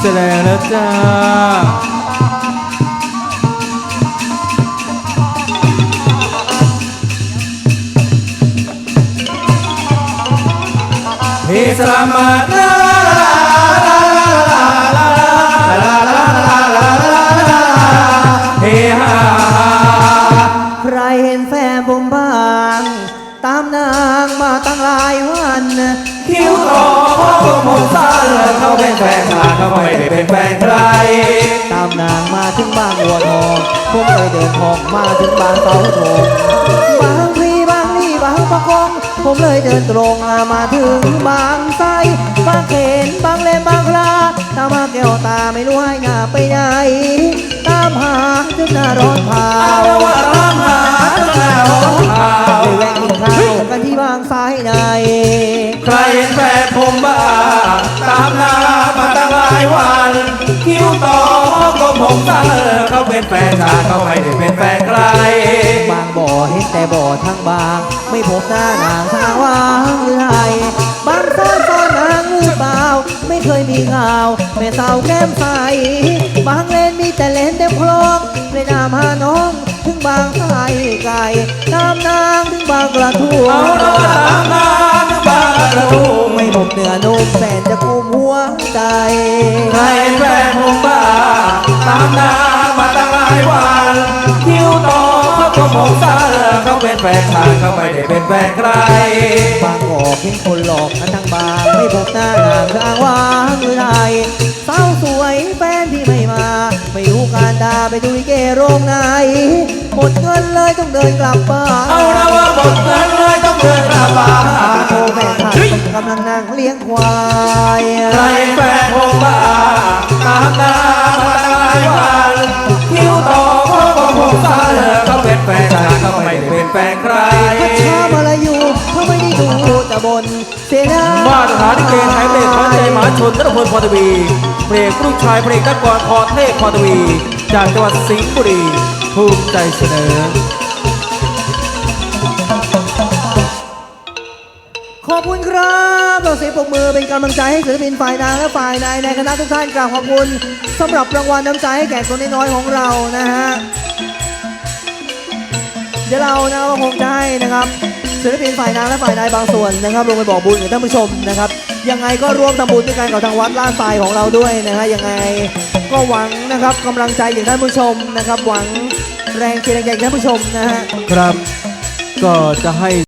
แสดงแล้วจ้าเฮสลามาลาลาลาลาลาลาลาลาลาลาลาเฮฮาใครเห็นแฟนผมบ้าง ตามนางมาตั้งหลายวัน คิ้วต่อ ผมผมสั้นเขาเป็นแฟนข้าเขาไม่ได้เป็นแฟนใคร ตามนางมาถึงบางบัวทองผมเลยเดินทองมาถึงบางเสาธงบางพลีบางลี่บางประกงผมเลยเดินตรงมาถึงบางไทรบางเขนบางเลนบางคลาตามหาแก้วตาไม่รู้ให้หน้าไปไหนตามหาจนหน้าร้อนเผาเอาว่าตามหาตั้งแต่หัวข่าไปวแวะกินข้าวกันที่บางไทรในใครเห็นแฟนผมบ้างตามนามาตั้งหลายวันคิ้วต่อเพราะผมสั้นเขาเป็นแฟนข้าเขาไม่ได้เป็นแฟนใครบางบ่อเห็นแต่บ่อทั้งบาง ไม่พบหน้านางทางว่างหรือไงบางซ่อนซ่อนนางหรือเปล่า ไม่เคยมีข่าวแม่สาวแก้มใสบางเลนมีแต่เลนเต็มคลองเลยนามหาน้องถึงบางไทรไก่ตามนางถึงบางกระทุ่มเอาละว่าตามนาถึงบางกระทุ่ม ใจใครเห็นแฟนผมบ้างตามนามาตั้งหลายวันคิ้วต่อเพราะผมสั้นเขาเป็นแฟนข้าเขาไม่ได้เป็นแฟนใครบางกอกเห็นคนหลอกกันทั้งบางไม่พบหน้านางทางว่างหรือไทยสาวสวยแฟนที่ไม่มา ไม่รู้การดาไปดูลิเกโรงไหนหมดเงินเลยต้องเดินกลับบ้านเอาละว่าหมดเงินเลยต้องเดินกลับบ้านโทรแฟนขันกำลังนั่งเลี้ยงควาย ใคร นเสียดายมาตรฐานที่เกณฑ์ไทยเบรกขวัญใจมหาชนนัทพลพรทวีเพลงลูกชายเพลงนักกรพรเทพพรทวี จากจังหวัดสิงห์บุรีภูมิใจเสนอ ขอบคุณครับเราเสียงปรบมือเป็นกำลังใจให้ศิลปินฝ่ายนางและฝ่ายนายในคณะทุกท่านกราบขอบคุณสำหรับรางวัลน้ำใจให้แก่คนน้อยๆของเรานะฮะเดี๋ยวเรานะก็คงจะให้นะครับ ศิลปินฝ่ายนางและฝ่ายนายบางส่วนนะครับลงไปบอกบุญกับท่านผู้ชมนะครับยังไงก็ร่วมทำบุญด้วยกันกับทางวัดลาดทรายของเราด้วยนะฮะยังไงก็หวังนะครับกำลังใจจากท่านผู้ชมนะครับ หวังแรงเชียร์แรงใจจากท่านผู้ชมนะฮะ ครับ ก็จะให้